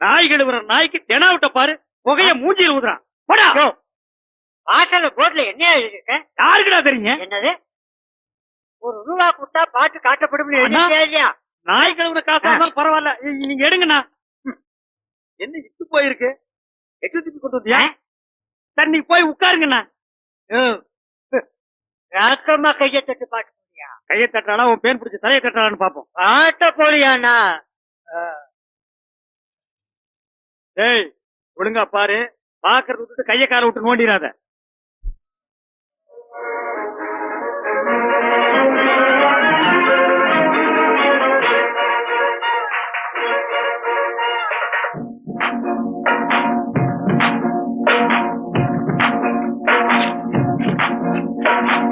நாய் கழுவுற நாய்க்கு தெனா விட்ட பாரு புகைய மூஞ்சியில் ஊதுறான். போடா. வாசல்ல போர்ட்ல என்ன எழுதிருக்க யாருக்குடா தெரியுங்க? என்னது? ஒரு ரூபா கொடுத்தா பாட்டு இல்லையா? நாய் கழுவுற காசா இருந்தாலும் பரவாயில்ல. நீங்க எடுங்கண்ணா. என்ன இட்டு போயிருக்கு? எட்டு திருப்பி கொண்டு வந்தியா? சரி நீ போய் உட்காருங்கண்ணா. ராக்கமா கைய தட்டு பாட்டு கையை தட்டாளா உன் பேன் பிடிச்சி தலையை தட்டாளான்னு பாப்போம் பாட்ட போறியாண்ணா? டேய் ஒழுங்கா பாரு. பாக்குறது விட்டுட்டு கைய கால விட்டு நோண்டிடாத.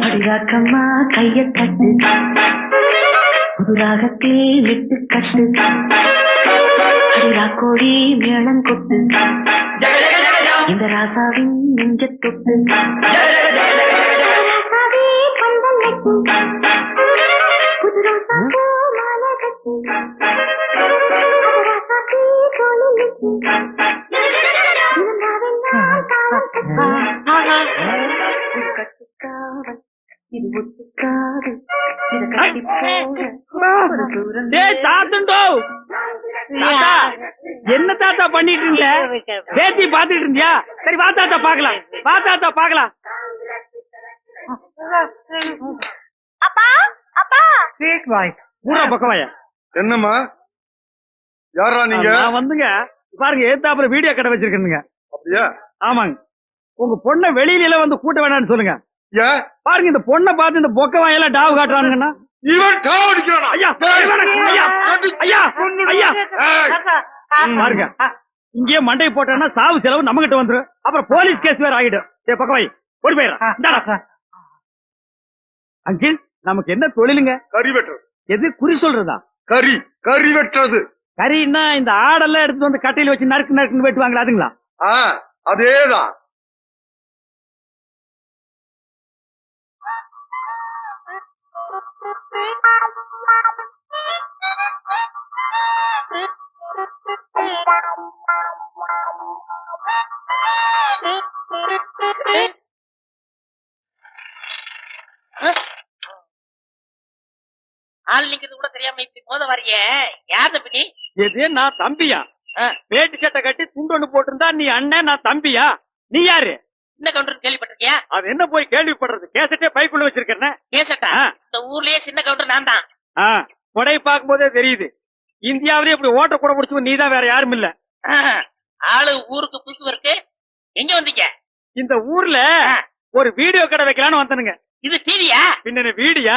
அடிராக்கம்மா கைய தட்டு. புதுராகத்தில் விட்டு கட்டு. புறா கோழி மேளம் கொத்து இந்த ராசாவின் நெஞ்ச தொத்து ராசாவே பந்தல் நட்டு, புது ரோசாப்பூ மாலை கட்டு, ஊரா பக்கவாயா என்னம்மா யாரா நீங்க? நான் வந்துங்க. பாருங்க ஏத்தாப்புல வீடியோ கடை வச்சிருக்கேனுங்க. அப்படியா? ஆமாங்க. உங்க பொண்ணை வெளியில எல்லாம் வந்து கூட்ட வேணாம்னு சொல்லுங்க. பாருங்க இந்த பொண்ணை பார்த்து இந்த பொக்க வாயெல்லாம் டாவு காட்டுறானுங்கண்ணா இவன் டாவ் அடிக்கிறானா? ஐயா ஐயா ஐயா பாருங்க. இங்கேயே மண்டை போட்டான்னா சாவு செலவு நம்ம கிட்ட வந்துரும். அப்புறம் போலீஸ் கேஸ் வேற ஆகிடும் ஏ பக்கவாய் ஓடி போயிடுறா. அங்கிள் நமக்கு என்ன தொழிலுங்க? கறி வெட்டுறது. எது குறி சொல்றதா? கறி கறி வெட்டுறது. கறின்னா இந்த ஆடெல்லாம் எடுத்து வந்து கட்டையில வச்சு நறுக்கு நறுக்குன்னு வெட்டுவாங்களா அதுங்களா? ஆ அதேதான். ஆள் நிக்கிறது கூட தெரியாம இப்படி மோத வரைய யார் தம்பி நீ எது? நான் தம்பியா? வேட்டி சட்டை கட்டி துண்டு ஒண்ணு போட்டிருந்தா நீ அண்ணன் நான் தம்பியா? நீ யாரு? இந்த கவுண்டர் கேள்விப்பட்டிருக்கியா? அது என்ன போய் கேள்விப்படுறது? கேசட்டே பைக்குள்ள வச்சிருக்கேன் கேசட்டா. இந்த ஊர்லயே சின்ன கவுண்டர் நான் தான். கொடை பார்க்கும் போதே தெரியுது. இந்தியாவிலே இப்படி ஓட்ட கூட முடிச்சு நீ தான் வேற யாரும் இல்ல. ஆளு ஊருக்கு புதுசு இருக்கு. எங்க வந்தீங்க? இந்த ஊர்ல. ஒரு வீடியோ கடை வைக்கலாம்னு வந்தனுங்க. இது டிவியா பின்ன வீடியா?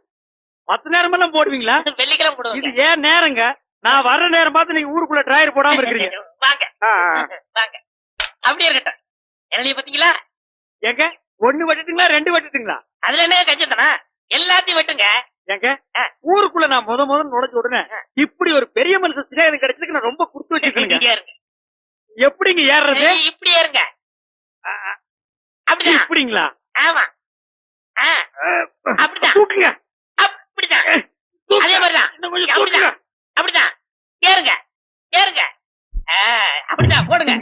பத்து நேரம் எல்லாம் போடுவீங்களா? வெள்ளிக்கிழமை இது போடுவேன் ஏன் நேரங்க? நான் வர்ற நேரம் பார்த்து நீங்க ஊருக்குள்ள டிராயர் போடாம இருக்கிறீங்க. வாங்க. வாங்க. அப்படியே இருக்கட்டும். இளநீ பாத்தீங்களா? ஏங்க ஒண்ணு வெட்டுட்டுங்களா ரெண்டு வெட்டுட்டுங்களா அதுல என்ன கஞ்சம் தானே? எல்லாத்தையும் வெட்டுங்க. ஏங்க ஊருக்குள்ள நான் முத முத நுழைஞ்ச உடனே இப்படி ஒரு பெரிய மனுஷன் சிநேகம் கிடைச்சதுக்கு நான் ரொம்ப கொடுத்து வச்சிருக்கேங்க. எப்படிங்க ஏறுறது? இப்படி இருங்க. ஆ, ஆ, அப்படிதான். இப்படிதான் அதே மாதிரிதான். அப்படிதான் அப்படிதான் ஏறுங்க. ஏறுங்க. அப்படிதான் போடுங்க.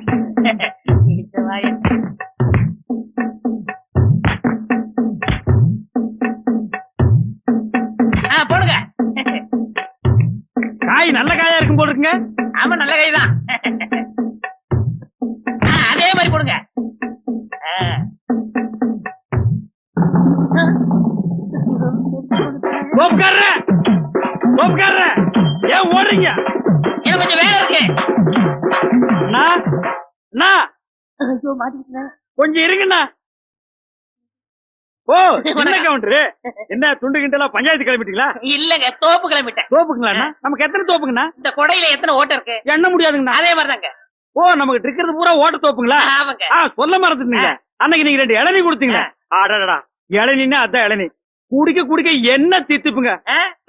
போடுங்க. காய் நல்ல காயா இருக்கும் போல் இருக்குங்க. ஆமா நல்ல காய் தான். என்ன கவுண்டரு என்ன துண்டு கிண்டலா பஞ்சாயத்து கிளம்பிட்டீங்களா? இல்லங்க தோப்பு கிளம்பிட்டேன். தோப்புங்களாண்ணா நமக்கு எத்தனை தோப்புங்கண்ணா? இந்த கொடையில எத்தனை ஓட்டை இருக்கு? எண்ண முடியாதுங்கண்ணா. அதே மாதிரிதாங்க. ஓ நமக்கு இருக்கிறது பூரா ஓட்ட தோப்புங்களா? சொல்ல மறந்துட்டீங்க. அன்னைக்கு நீங்க ரெண்டு இளநீ கொடுத்தீங்க அடடா இளநீன்னா அதான் இளநீ. குடிக்க குடிக்க என்ன தித்துப்புங்க.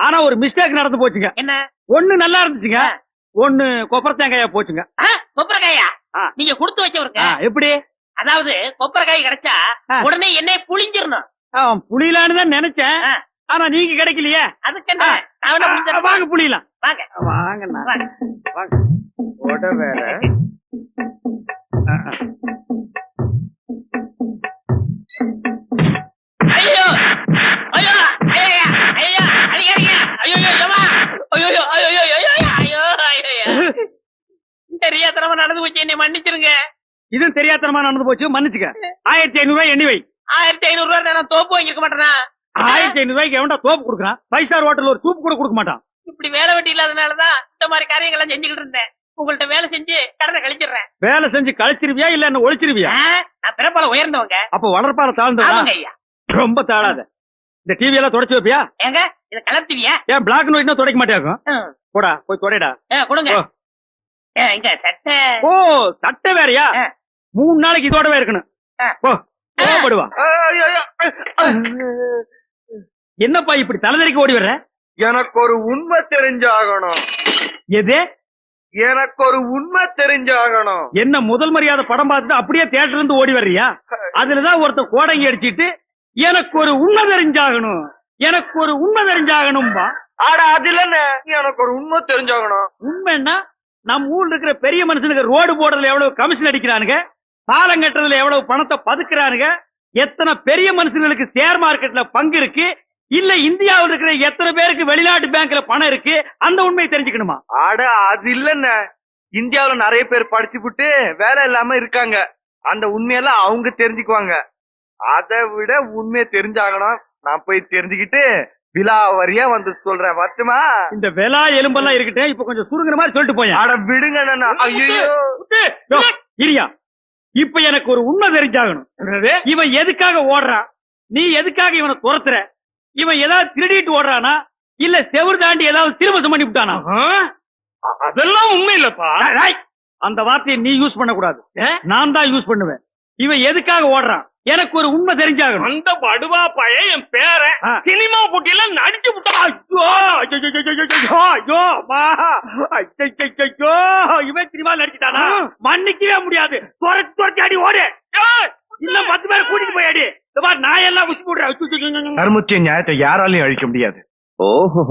ஆனா ஒரு மிஸ்டேக் நடந்து போச்சுங்க. என்ன? ஒண்ணு நல்லா இருந்துச்சுங்க. ஒண்ணு கொப்பரை தேங்காயா போச்சுங்க கொப்பரைக்காயா. நீங்க கொடுத்து வச்சவருங்க. எப்படி? அதாவது கொப்பரைக்காய் கிடைச்சா. உடனே எண்ணெய் புளிஞ்சிடணும் ஆ, புளியலான்னு தான் நினைச்சேன். ஆனா நீங்க கிடைக்கலையே. அதுக்கு என்ன. வாங்க புளியலாம். வாங்க. வாங்க. வாங்க. கொடை வேற. ஐயோ! ஐயோ! ஐயா ஐயா ஐயோ ஏமா ஐயோ ஐயோ ஐயோ ஐயோ ஐயோ ஐயோ தெரியாதனமா நடந்து போச்சு. என்னை மன்னிச்சிருங்க. இதுவும் தெரியாதனமா நடந்து போச்சு. மன்னிச்சுக்க. ஆயிரத்தி ஐநூறு ரூபாய் எண்ணி வை. ஆயிரத்தி ஐநூறு ரூபாய் நான் தோப்பு வாங்கிருக்க மாட்டேனா? ஆயிரத்தி ஐநூறு ரூபாய்க்கு எவன்டா தோப்பு கொடுக்குறான்? ஃபைவ் ஸ்டார் ஹோட்டல் ஒரு சூப் கூட கொடுக்க மாட்டான். இப்படி வேலை வெட்டி இல்லாதனாலதான் இந்த மாதிரி காரியங்கள்லாம் செஞ்சுக்கிட்டு இருந்தேன். உங்கள்ட்ட வேலை செஞ்சு கடனை கழிச்சிடுறேன். வேலை செஞ்சு கழிச்சிருவியா இல்ல என்ன ஒழிச்சிருவியா? நான் பிறப்பால உயர்ந்தவங்க. அப்ப வளர்ப்பால தாழ்ந்தவனா? ஆமாங்க ஐயா. ரொம்ப தாழாத. இந்த டிவி எல்லாம் தொடச்சு வைப்பியா? ஏங்க இதை கலர்த்துவியா? ஏன் பிளாக் ஒயிட்னா துடைக்க மாட்டேக்கும் போடா போய் தொடைடா. கொடுங்க. ஓ. ஏ, இங்க சட்டை. ஓ சட்டை வேறயா. மூணு நாளைக்கு இதோடவே இருக்கணும். போ. என்னப்பா இப்படி தலைதறிக்கு ஓடி வர்ற? எனக்கு ஒரு உண்மை தெரிஞ்சாகணும். எது? எனக்கு ஒரு உண்மை தெரிஞ்சாகணும். என்ன முதல் மரியாதை படம் பார்த்துட்டு அப்படியே தியேட்டர்ல இருந்து ஓடி வர்றியா? அதுலதான் ஒருத்தன் கோடங்கி அடிச்சிட்டு எனக்கு ஒரு உண்மை தெரிஞ்சாகணும். எனக்கு ஒரு உண்மை தெரிஞ்சாகணும்பா. ஆட அது இல்லன்னு எனக்கு ஒரு உண்மை தெரிஞ்சாகணும். உண்மைன்னா நம்ம ஊர்ல இருக்கிற பெரிய மனுஷனுக்கு ரோடு போடுறதுல எவ்வளவு கமிஷன் அடிக்கிறானுங்க? பாலம் கட்டுறதுல எவ்வளவு பணத்தை பதுக்குறானுங்க? எத்தனை பெரிய மனுஷங்களுக்கு ஷேர் மார்க்கெட்ல பங்கு இருக்கு? இல்ல இந்தியாவில் இருக்கிற எத்தனை பேருக்கு வெளிநாட்டு பேங்க்ல பணம் இருக்கு? அந்த உண்மையை தெரிஞ்சுக்கணுமா? ஆட அது இல்லன்னு இந்தியாவுல நிறைய பேர் படிச்சு விட்டு வேலை இல்லாம இருக்காங்க. அந்த உண்மையெல்லாம் அவங்க தெரிஞ்சுக்குவாங்க. அதை விட உண்மையை தெரிஞ்சாகணும். நான் போய் தெரிஞ்சுக்கிட்டு விலாவரியா வந்து சொல்றேன். வரட்டுமா இந்த வெலா எலும்பெல்லாம் இருக்கட்டும் இப்ப கொஞ்சம் சுருங்குற மாதிரி சொல்லிட்டு போயேன். ஆட விடுங்க ஐயோ இரியா. இப்ப எனக்கு ஒரு உண்மை தெரிஞ்சாகணும். இவன் எதுக்காக ஓடுறான் நீ எதுக்காக இவனை துரத்துற? இவன் ஏதாவது திருடிட்டு ஓடுறானா? இல்ல செவுரு தாண்டி ஏதாவது திருமசம் பண்ணி விட்டானா? அதெல்லாம் உண்மை இல்லப்பா. அந்த வார்த்தையை நீ யூஸ் பண்ண கூடாது நான் தான் யூஸ் பண்ணுவேன். இவன் எதுக்காக ஓடுறான்? எனக்கு ஒரு உண்மை தெரிஞ்சாகணும் அந்த படுவா பையன் என் பேரன் ஆ. சினிமா போட்டியில நடிச்சு விட்டான் ஐயோ ஐயோ ஐயோ இவன் சினிமா நடிச்சுட்டானா மன்னிக்கவே முடியாது துரத்தி துரத்தி அடி ஓடு ஏய், இன்னும் பத்து பேர் கூட்டிட்டு போய் அடி இந்த நான் எல்லாம் உச்சி போடுறேன் கருமுத்திய நியாயத்தை யாராலையும் அழிக்க முடியாது ஓஹோ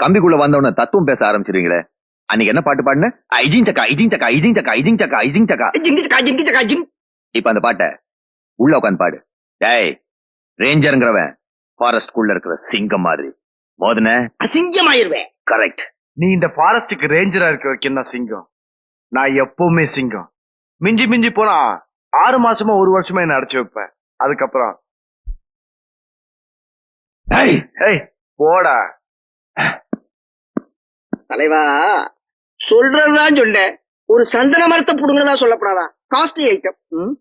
கம்பிக்குள்ள வந்தவன தத்துவம் பேச ஆரம்பிச்சிருவீங்களே அன்னைக்கு என்ன பாட்டு பாடுன ஐஜிங் சக்கா ஐஜிங் சக்கா ஐஜிங் சக்கா ஐஜிங் சக்கா ஐஜிங் சக்கா இப்ப அந்த பாட்ட உள்ள உட்காந்து பாடு டேய் ரேஞ்சருங்கிறவன் ஃபாரஸ்ட் குள்ள இருக்கிற சிங்கம் மாதிரி. மோதன? அசிங்கமாயிருவேன். கரெக்ட் நீ இந்த ஃபாரஸ்டுக்கு ரேஞ்சரா இருக்க தான் சிங்கம். நான் எப்பவுமே சிங்கம். மிஞ்சி மிஞ்சி போனா ஆறு மாசமா ஒரு வருஷமா என்ன அடைச்சு வைப்பேன். அதுக்கப்புறம். போடா. தலைவா சொல்றதுதான் சொன்னேன் ஒரு சந்தன மரத்தை புடுங்கதா சொல்லப்படாதா? காஸ்ட்லி ஐட்டம்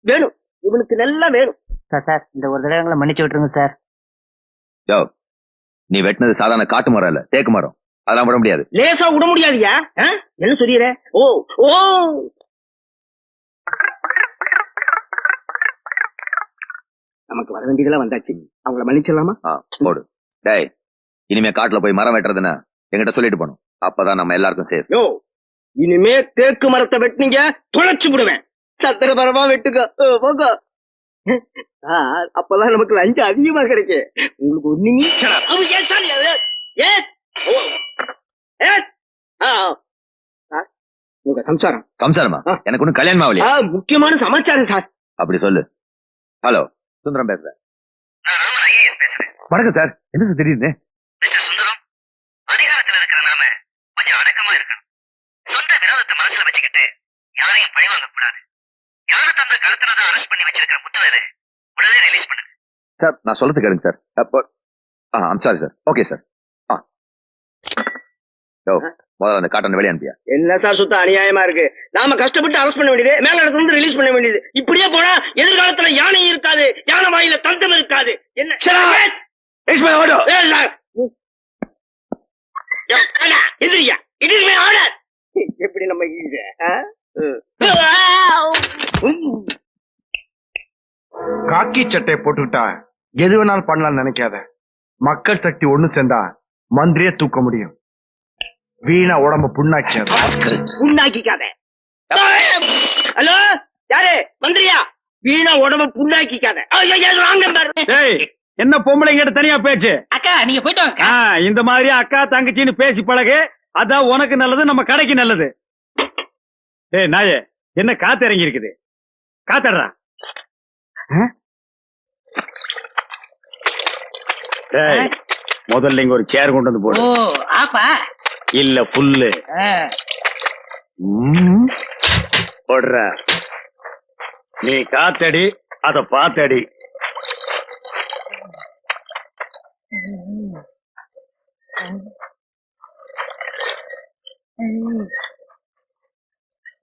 வேணும். இவனுக்கு நல்லா வேணும். சார் சார் இந்த ஒரு தடவை எங்களை மன்னிச்சு விட்டுருங்க சார். யோ நீ வெட்டினது சாதாரண காட்டு மரம் இல்ல தேக்கு மரம். அதெல்லாம் விட முடியாது. லேசா விட முடியாதியா? ஆ? என்ன சொல்லிடுற ஓ ஓ. நமக்கு வர வேண்டியதெல்லாம் வந்தாச்சு. அவங்கள மன்னிச்சிடலாமா? ஆ, போடு. டேய் இனிமே காட்டுல போய் மரம் வெட்டுறதுன்னா என்கிட்ட சொல்லிட்டு போகணும். அப்பதான் நம்ம எல்லாருக்கும் சேஃப் யோ இனிமே தேக்கு மரத்தை வெட்டினீங்க துளைச்சு விடுவேன். சத்திர மரமா வெட்டுங்க ஓ, போங்க ஆ, அப்பதான் நமக்கு லஞ்சம் அதிகமா கிடைக்கும் உங்களுக்கு ஒண்ணுமே. உங்க சம்சாரம். சம்சாரமா. எனக்கு ஒன்னும் கல்யாணம் ஆகலையா. ஆ, முக்கியமான சமாச்சாரம் சார். அப்படி சொல்லு. ஹலோ சுந்தரம் பேசுறேன். வணக்கம் சார். என்ன சார் திடீர்னு? மிஸ்டர் சுந்தரம் அதிகாரத்தில் இருக்கிற நாம கொஞ்சம் அடக்கமா இருக்கணும். சொந்த விரோதத்தை மனசுல வச்சுக்கிட்டு யாரையும் பழி வாங்க கூடாது யாரு தந்த கருத்துல தான் அரெஸ்ட் பண்ணி வச்சிருக்கிற முத்துவேலு உடனே ரிலீஸ் பண்ணுங்க சார் நான் சொல்றது கேளுங்க சார். அப்போ ஆ I'm sorry sir. Okay sir. ஆ. யோ முதல்ல அந்த காட்டன் வெளியே அனுப்பியா? என்ன சார் சுத்த அநியாயமா இருக்கு? நாம கஷ்டப்பட்டு அரெஸ்ட் பண்ண வேண்டியது மேல இடத்துல இருந்து ரிலீஸ் பண்ண வேண்டியது. இப்படியே போனா எதிர்காலத்துல யானை இருக்காது யானை வாயில தந்தம் இருக்காது. என்ன? எதிரியா இட் இஸ் மை ஆர்டர் எப்படி நம்ம? உம். காக்கி சட்டையை போட்டுக்கிட்டா எது வேணாலும் பண்ணலாம்னு நினைக்காத. மக்கள் சக்தி ஒண்ணு சேர்ந்தா மந்திரியே தூக்க முடியும். வீணா உடம்ப புண்ணாக்கியாது புண்ணாக்கிக்காத. ஹலோ யாரு? மந்திரியா? வீணா உடம்ப புண்ணாக்கிக்காத. என்ன பொம்பளைங்கிட்ட தனியா பேச்சு? அக்கா நீங்க போயிட்டு இந்த மாதிரி அக்கா தங்கச்சின்னு பேசி பழகு அதான் உனக்கு நல்லது நம்ம கடைக்கு நல்லது. டேய் நாயே என்ன காத்து இறங்கி இருக்குது காத்தடுறா முதல்ல இங்க ஒரு சேர் கொண்டு வந்து போடு. ஆப்பா. இல்ல புல்லு. போடுற. நீ காத்தடி அத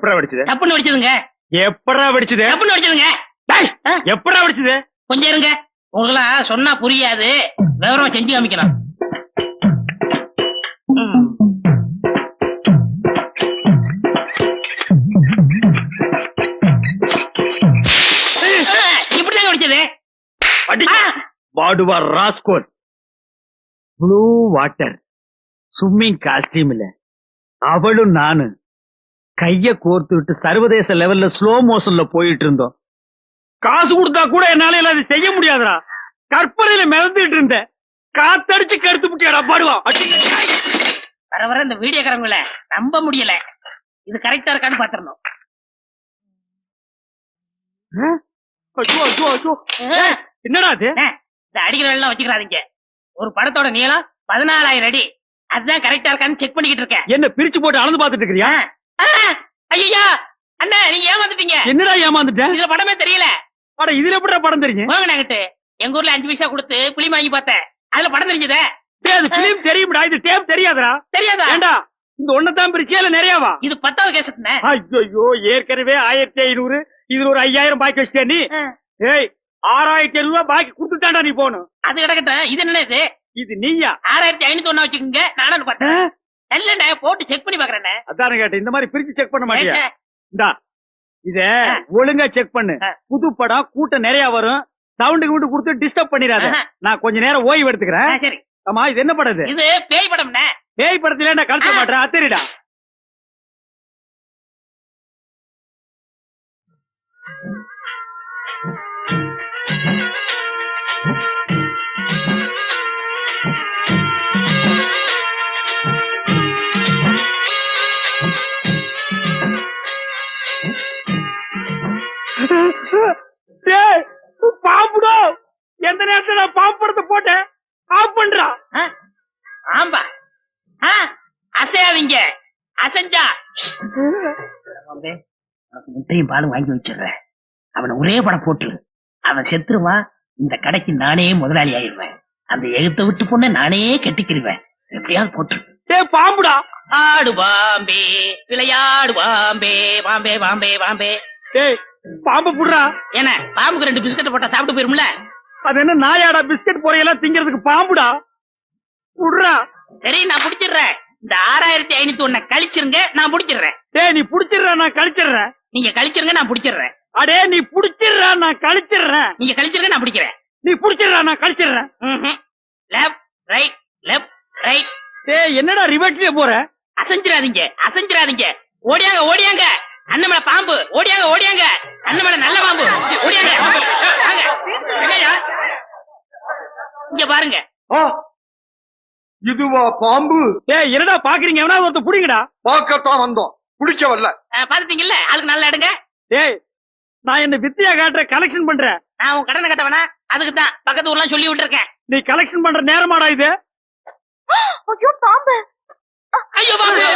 எப்படா வெடிச்சது? டப்புன்னு வெடிச்சதுங்க. எப்படா வெடிச்சது? டப்புன்னு வெடிச்சதுங்க. எப்படா வெடிச்சது? கொஞ்சம் இருங்க. உங்களுக்கெல்லாம் சொன்னா புரியாது. விவரமா செஞ்சு காமிக்கலாம். இப்படிதாங்க வெடிச்சது. பாடுவா rascal. Blue water swimming costume இல்ல அவளும் நானு கைய கோர்த்து விட்டு சர்வதேச லெவல்ல ஸ்லோ மோஷன்ல போயிட்டு இருந்தோம். காசு கொடுத்தா கூட என்னால அதை செய்ய முடியாதுடா. கற்பனையில மிதந்துட்டு இருந்தேன். காத்தடிச்சு கருத்து புட்டியாடா பாடுவா. வர வர இந்த வீடியோக்காரங்கள நம்ப முடியல. இது கரெக்டா இருக்கான்னு ஐயோ என்னடா அது? இந்த அடிக்கிற வேலை வச்சுக்கிறாதீங்க. ஒரு படத்தோட நீளம் பதினாலாயிரம் அடி. அதுதான் கரெக்டா இருக்கான்னு செக் பண்ணிக்கிட்டு இருக்கேன். என்ன பிரிச்சு போட்டு அளந்து பாத்துட்டு இருக்கிறியா? ஐயா அண்ணா நீங்க ஏமாந்துட்டீங்க. என்னடா ஏமாந்துட்டேன் இதுல படமே தெரியல. அட இதுல எப்படிடா படம் தெரியும்? வாங்க நாங்கிட்டு எங்க ஊர்ல அஞ்சு பைசா கொடுத்து புளி வாங்கி பார்த்தேன். அதுல படம் தெரிஞ்சதே. அது பிலிம் தெரியும்டா. இது டேப் தெரியாதுடா. தெரியாதா? ஏண்டா? இந்த ஒன்னதான் பிரிச்சியா இல்ல நிறையாவா? இது பத்தாவது கேசத்துனே ஐயோ ஏற்கனவே ஆயிரத்தி ஐநூறு இதுல ஒரு ஐயாயிரம் பாக்கி வச்சிட்டியா நீ. ஏய் ஆறாயிரத்தி ஐநூறு ரூபாய் பாக்கி கொடுத்துட்டாண்டா நீ போகணும் அது கிடக்கட்டும். இது என்ன இது? இது நீயா? ஆறாயிரத்தி ஐநூத்தி ஒண்ணா வச்சுக்கோங்க. நானும் பார்த்தேன். இல்லண்ணே போட்டு செக் பண்ணி பாக்குறேண்ணே அதான கேட்டேன் இந்த மாதிரி பிரிச்சு செக் பண்ண மாட்டியா? இந்தா இத. ஒழுங்கா செக் பண்ணு. புது படம் கூட்டம் நிறைய வரும். சவுண்டு கிவுண்டு கொடுத்து டிஸ்டர்ப் பண்ணிடாத. நான் கொஞ்ச நேரம் ஓய்வு எடுத்துக்கிறேன். சரி. ஆமா இது என்ன படம் இது? பேய் படம்ண்ணே. பேய் படத்துல நான் கழுத்த. மாட்டேன் அத்தரிடா பாம்புடா. எந்த நேரத்துல பாம்பு படத்தை போட்டேன்? ஆஃப் பண்றா? ஆம்பா. அசையாதீங்க. அசைஞ்சா. முட்டையும் பாலும் வாங்கி வச்சிடுறேன். அவனை ஒரே படம் போட்டு. அவன் செத்துருவான். இந்த கடைக்கு நானே முதலாளி ஆயிடுவேன். அந்த எழுத்த விட்டு பொண்ணை நானே கட்டிக்கிருவேன். எப்படியாவது போட்டு. டேய் பாம்புடா. ஆடு பாம்பே விளையாடு பாம்பே பாம்பே பாம்பே பாம்பே. டேய் பாம்பு புடுறா. என்ன பாம்புக்கு ரெண்டு பிஸ்கட் போட்டா சாப்பிட்டு போயிரும்ல? அது என்ன நாயாடா பிஸ்கட் பொறையெல்லாம் திங்கிறதுக்கு பாம்புடா? புடுறா. சரி நான் பிடிச்சிடுறேன். இந்த ஆறாயிரத்தி ஐநூத்தி ஒண்ண கழிச்சிருங்க நான் பிடிச்சிடுறேன். டேய் நீ புடிச்சிடுற நான் கழிச்சிடுறேன். நீங்க கழிச்சிருங்க நான் பிடிச்சிடுறேன். அடே நீ புடிச்சிடுற நான் கழிச்சிடுறேன். நீங்க கழிச்சிருங்க நான் பிடிக்கிறேன். நீ புடிச்சிடுற நான் கழிச்சிடுறேன். லெஃப்ட் ரைட் லெஃப்ட் ரைட் டேய் என்னடா ரிவர்ட்லயே போற? அசைஞ்சிராதீங்க அசைஞ்சிராதீங்க ஓடியாங்க ஓடியாங்க. அண்ணன் மேல பாம்பு ஓடியாங்க ஓடியாங்க அண்ணன் மேல நல்ல பாம்பு ஓடியாங்க? இங்க பாருங்க இதுவா பாம்பு டேய் என்னடா பாக்குறீங்க எவனா ஒருத்த புடிங்கடா பார்க்கத்தான் வந்தோம் பிடிக்க வரல பாத்துட்டீங்கல்ல ஆளுக்கு நல்லா எடுங்க டேய் நான் என்ன வித்தியா காட்டுற கலெக்ஷன் பண்றேன் நான் உன் கடனை கட்ட வேணா அதுக்கு தான் பக்கத்து ஊர்லாம் சொல்லி விட்டுருக்கேன் நீ கலெக்ஷன் பண்ற நேரமாடா இது ஐயோ பாம்பு ஐயோ பாம்பு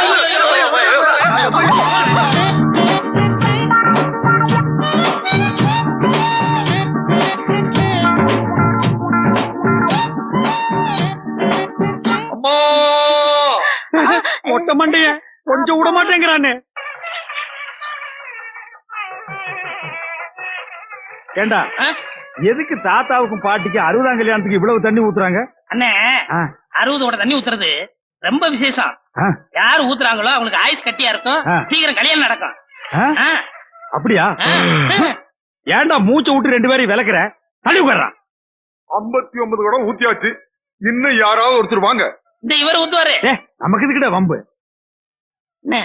கொஞ்சம் விட மாட்டேங்கிறானே ஏண்டா எதுக்கு தாத்தாவுக்கும் பாட்டிக்கும் அறுபதாம் கல்யாணத்துக்கு இவ்வளவு தண்ணி ஊத்துறாங்க? அண்ணே அறுபதோட தண்ணி ஊத்துறது ரொம்ப விசேஷம். யாரு ஊத்துறாங்களோ அவங்களுக்கு ஆயுஸ் கட்டியா இருக்கும். சீக்கிரம் கல்யாணம் நடக்கும். அப்படியா? ஆ. ஏன்டா மூச்சை விட்டு ரெண்டு பேரையும் விளக்குற? தள்ளி உட்கார்றான் ஐம்பத்தி ஒன்பது கூட ஊத்தியாச்சு. இன்னும் யாராவது ஒருத்தர் வாங்க. இந்த இவர் ஊத்துவாரு. நமக்கு இதுக்கிட்ட வம்பு? என்ன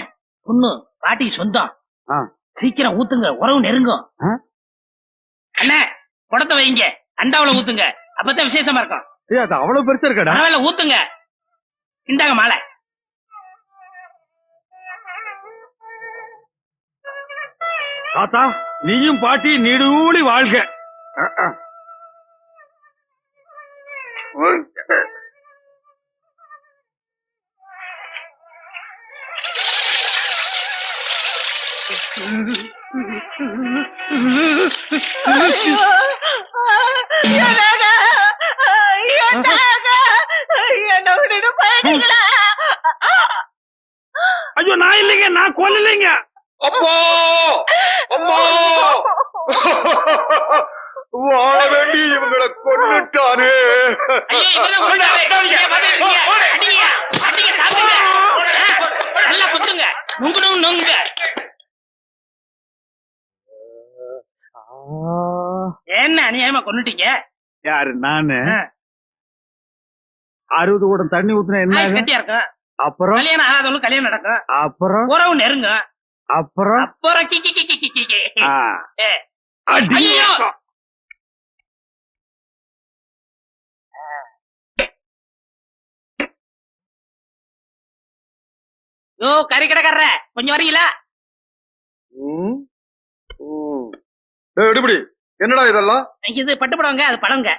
பொண்ணு பாட்டி சொந்தம். சீக்கிரம் ஊத்துங்க உறவு நெருங்கும்? அண்ணே குடத்தை வைங்க அண்டாவுல ஊத்துங்க. அப்பதான் விசேஷமா இருக்கும். அது அவ்வளவு பெருசா இருக்கடா? பரவாயில்ல ஊத்துங்க. இந்தாங்க மாலை. தாத்தா நீயும் பாட்டி நீடூழி வாழ்க. ஐயோ நான் இல்லைங்க நான் கொல்லலைங்க அப்பா! அம்மா வாழ வேண்டி இவங்களை கொண்டுட்டானே ஐயோ, இவர்தான் கொண்டாரு. ஏய், பாத்து, அடிங்க, அடிங்க, அடிங்க, சாப்பிடுங்க. ஆ, நல்லா குத்துங்க நுங்குணும் நுங்குங்க என்ன அநியாயமா கொண்டுட்டீங்க யாரு? நானு. அறுபது கூடம் தண்ணி ஊத்துனா என்ன? கட்டியா இருக்கும். அப்புறம்? கல்யாணம் ஆகாதவங்களுக்கு கல்யாணம் நடக்கும். அப்புறம்? உறவு நெருங்கும் அப்புறம்? அப்புறம் கி கி கி கி கி கி ஆ. ஏ, அடி. ஐயோ. யோ கறி கடைக்காரர. கொஞ்சம் வரீங்களா? ம், ம். ஏய், எடுபடி என்னடா இதெல்லாம்? இது பட்டு படவங்க அது படங்க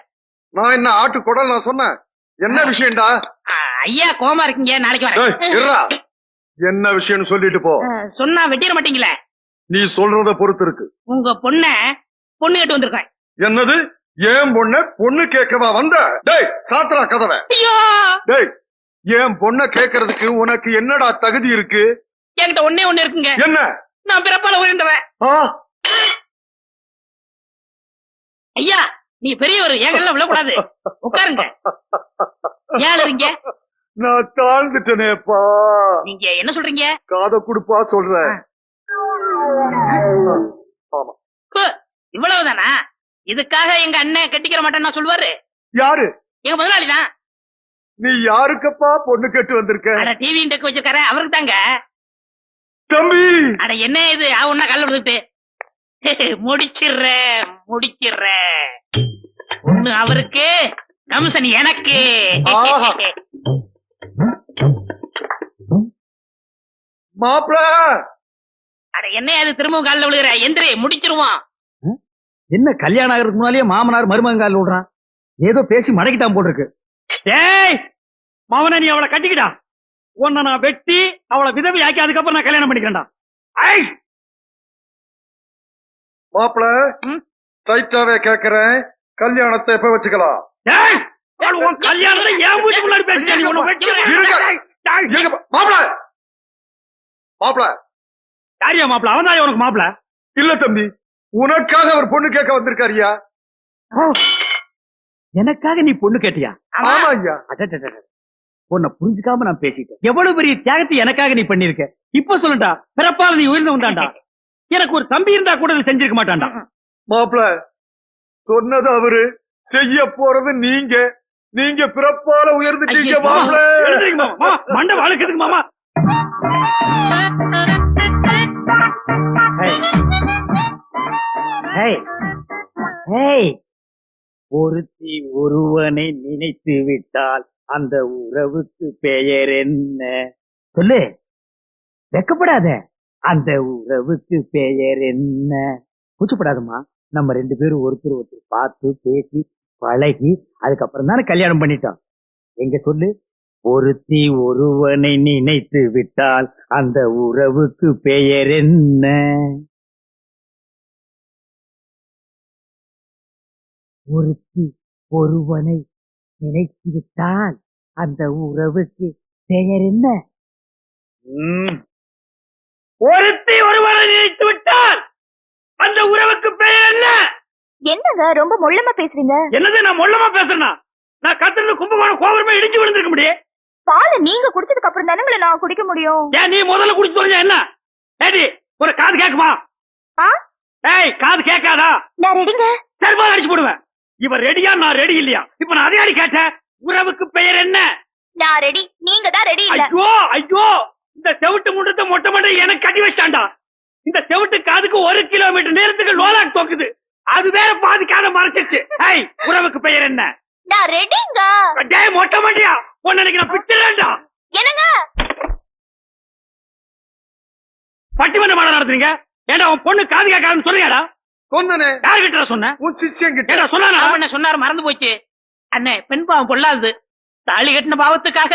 நான் என்ன ஆட்டு குடல் நான் சொன்னேன்? என்ன விஷயம்டா? ஐயா கோமா இருக்கீங்க நாளைக்கு வரேன். என்ன விஷயம்னு சொல்லிட்டு போ. சொன்னா வெட்டிட மாட்டீங்களே? நீ சொல்றத பொறுத்து இருக்கு. உங்க பொண்ண பொண்ணு கேட்டு வந்திருக்கேன். என்னது? ஏன் பொண்ண பொண்ணு கேட்கவா வந்த? டேய் சாத்திரா கதவை. ஐயோ! டேய் ஏன் பொண்ண கேக்குறதுக்கு உனக்கு என்னடா தகுதி இருக்கு? என்கிட்ட ஒண்ணே ஒண்ணு இருக்குங்க. என்ன? நான் பிறப்பால உயர்ந்தவன்? ஐயா நீ பெரியவர் எங்கெல்லாம் விழக்கூடாது. உட்காருங்க. ஏன் இருங்க நான் தாழ்ந்துட்டனேப்பா. நீங்க என்ன சொல்றீங்க? காத குடுப்பா சொல்றேன். இவ்வளவுதானா? இதுக்காக எங்க அண்ணன் கட்டிக்கிற மாட்டேன்னு சொல்லுவாரு. யாரு? எங்க முதலாளி தான் நீ யாருக்கப்பா பொண்ணு கேட்டு வந்திருக்க? டிவி டெக் வச்சிருக்காரு அவருக்கு தாங்க தம்பி! அட என்ன இது? ஆ ஒன்னா கல்ல விடுத்துட்டு முடிச்சிடுறேன் முடிச்சிடுறேன். ஒண்ணு அவருக்கு கம்சன் எனக்கு. மாப்பிள! அட என்ன அது திரும்பவும் காலில் விழுகிற? எந்திரி முடிச்சிருவான் என்ன கல்யாணம் ஆகிறதுக்கு முன்னாலேயே மாமனார் மருமகன் விடுறான் ஏதோ பேசி மடக்கிட்டான் போல் இருக்கு டேய் மாமனா நீ அவளை கட்டிக்கிடா. உன்னை நான் வெட்டி அவளை விதவி ஆக்கி அதுக்கப்புறம் நான் கல்யாணம் பண்ணிக்கிறேன்டா. ஐ மாப்பிள டைட்டாவே கேக்குறேன் கல்யாணத்தை எப்ப வச்சுக்கலாம்? கல்யாணத்தை ஏன் முன்னாடி வெட்டி. டேய், இருங்க, மாப்பிள. மாப்பிள. யாரியா மாப்பிள? அவன் தான் உனக்கு மாப்பிள? இல்ல தம்பி உனக்காக அவர் பொண்ணு கேட்க வந்திருக்காருயா எனக்காக நீ பொண்ணு கேட்டியா? ஆமா ஐயா. உன்னை புரிஞ்சுக்காம நான் பேசிட்டேன். எவ்வளவு பெரிய தியாகத்தை எனக்காக நீ பண்ணிருக்க இப்ப சொல்லுடா பிறப்பால நீ உயர்ந்து வந்தாண்டா? எனக்கு ஒரு தம்பி இருந்தா கூட இதை செஞ்சிருக்க மாட்டான்டா. மாப்பிள சொன்னது அவரு. செய்ய போறது நீங்க. நீங்க பிறப்பால உயர்ந்துட்டீங்க. மாப்பிள எழுந்திருங்க மாமா. மாமா, மண்டை வழுக்குதுங்க மாமா. ஒருத்தி ஒருவனை நினைத்து விட்டால் அந்த உறவுக்கு பெயர் என்ன? சொல்லு. வெக்கப்படாத. அந்த உறவுக்கு பெயர் என்ன? கூச்சப்படாதம்மா. நம்ம ரெண்டு பேரும் ஒருத்தர் ஒருத்தர் பார்த்து பேசி பழகி அதுக்கப்புறம் தானே கல்யாணம் பண்ணிட்டோம். எங்க சொல்லு? ஒருத்தி ஒருவனை நினைத்து விட்டால் அந்த உறவுக்கு பெயர் என்ன? ஒருத்தி ஒருவனை நினைத்து விட்டால் அந்த உறவுக்கு பெயர் என்ன? ஒருத்தி ஒருவனை நினைத்து விட்டால் அந்த உறவுக்கு பெயர் என்ன? என்னங்க ரொம்ப மொள்ளமா பேசுறீங்க? என்னது நான் மொல்லமா பேசுறேனா? நான் கத்துறது கும்பகோணம் கோபுரமே இடிச்சு விழுந்திருக்க முடியும் பால் நீங்க குடிச்சதுக்கு அப்புறம் தானே நான் குடிக்க முடியும்? ஏன் நீ முதல்ல குடிச்சு தொலைஞ்சா என்ன? ஏடி ஒரு காது கேக்குமா? ஏய் காது கேட்காதா? நான் ரெடிங்க. செல்பால் அடிச்சு போடுவேன். இவன் ரெடியா நான் ரெடி இல்லையா? இப்ப நான் அதே அடி கேட்டேன்? உறவுக்கு பெயர் என்ன? நான் ரெடி. நீங்க தான் ரெடி இல்ல. ஐயோ ஐயோ! இந்த செவிட்டு முண்டத்தை மொட்டை மண்டை எனக்கு கட்டி வச்சிட்டான்டா. இந்த செவிட்டு காதுக்கு ஒரு கிலோமீட்டர் நேரத்துக்கு லோலாக் தோக்குது. அது வேற பாதி காதை மறைச்சிருச்சு. ஏய் உறவுக்கு பெயர் என்ன? நான் ரெடிங்க. டேய் மொட்டை மண்டியா உன்னை இன்னைக்கு நான் பிச்சிடா என்னங்க? பட்டிமன்ற மாடம் நடத்துறீங்க? ஏண்டா உன் பொண்ணு காது கேட்காதுன்னு சொல்றியாடா சொன்னனே. யாருகிட்ட சொன்ன? உன் சிஷ்யன் கிட்ட ஏடா சொன்னானா என்ன சொன்னாரு மறந்து போச்சு. அண்ணே பெண் பாவம் பொல்லாது தாலி கட்டின பாவத்துக்காக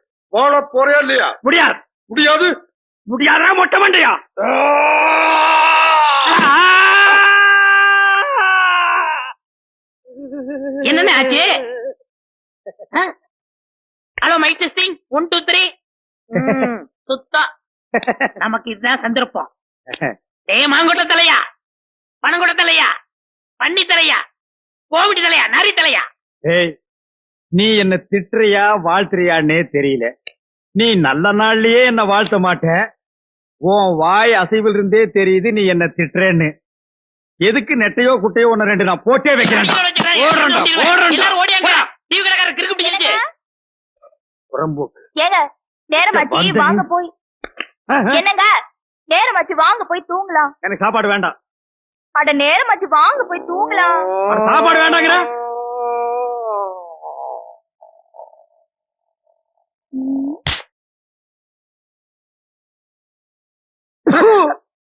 வாழ போறியா இல்லையா? முடியாது. முடியாது? முடியாதா மொட்டை மண்டையா என்னண்ணே ஆச்சு? Hello mike testing one two three சுத்தம். நமக்கு இதுதான் சந்தர்ப்பம். டேய் மாங்கொட்ட தலையா? பணங்கொட்ட தலையா? பன்னி தலையா? கோவிடி தலையா? நரி தலையா? ஏய் நீ என்ன திட்டுறியா வாழ்த்துறியான்னே தெரியல. நீ நல்ல நாள்லயே என்ன வாழ்த்த மாட்ட. உன் வாய் அசைவில் இருந்தே தெரியுது நீ என்ன திட்டுறேன்னு. எதுக்கு நெட்டையோ குட்டையோ ஒன்னு ரெண்டு நான் போட்டே. ஏங்க நேரமாச்சு வாங்க போய். என்னங்க? நேரமாச்சு வாங்க போய் தூங்கலாம். எனக்கு சாப்பாடு வேண்டாம். அட நேரமாச்சு வாங்க போய் தூங்கலாம். சாப்பாடு வேண்டாங்கிற? Oh!